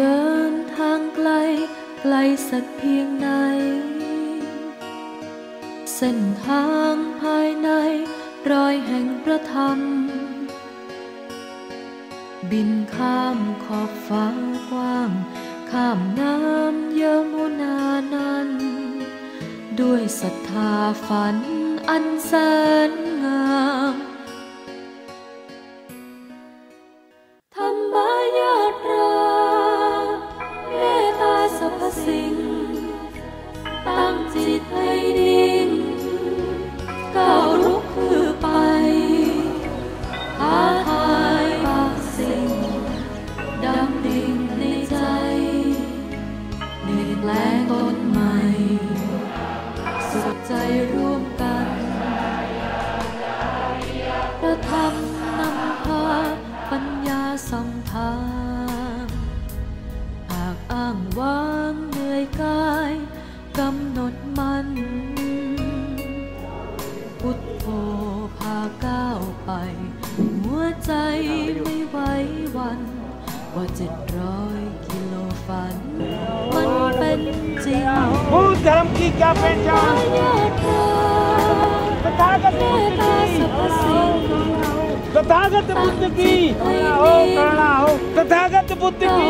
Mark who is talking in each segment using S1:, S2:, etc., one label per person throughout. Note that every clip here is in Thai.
S1: ดินทางไกล ไกลสักเพียงไหน เส้นทางภายใน รอยแห่งพระธรรม บินข้ามขอบฟ้ากว้าง ข้ามน้ำเยมุนานั้น ด้วยศรัทธาฝันอันแสนงาม ตั้งจิต กำหนดมันพุทโธพาก้าวไป หัวใจไม่ไหววัน ว่าเจ็ดร้อยกิโลฝัน มันเป็นจริงผู้ทำกิ
S2: จ
S1: เป็นจัง
S2: ประธาน
S1: กับ
S2: มุ
S1: ตกีประธากับมุตกีโอ้กระลาโอ้ประธากับมุตกี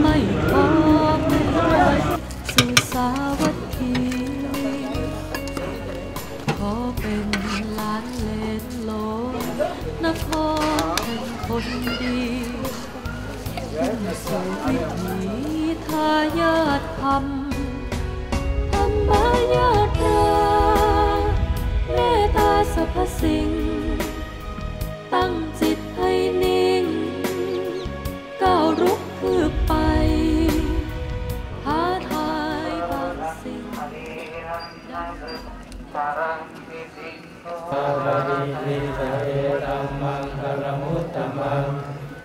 S1: ไม่พอไม่สู่สาวัตถีขอเป็นล้านเลนโลนครแห่งคนดีมุ่งสู่วิถีทายาทธรรม ปา
S3: รินิสเอตัมมังคารมุตตมัง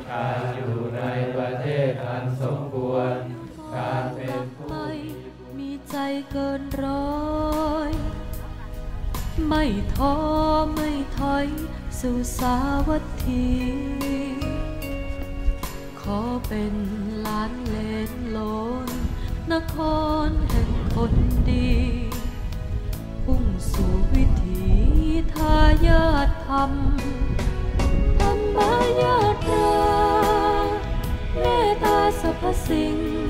S3: การอยู่ในประเทศอันสมควร การเป็นผู้
S1: มีใจเกินร้อย ไม่ท้อไม่ถอยสู่สาวัตถี ขอเป็นหลานเลนโลนนครแห่งคนดี สู่วิถีทายาทธรรมธรรมายาตราเมตตาสรรพสิ่งตั้ง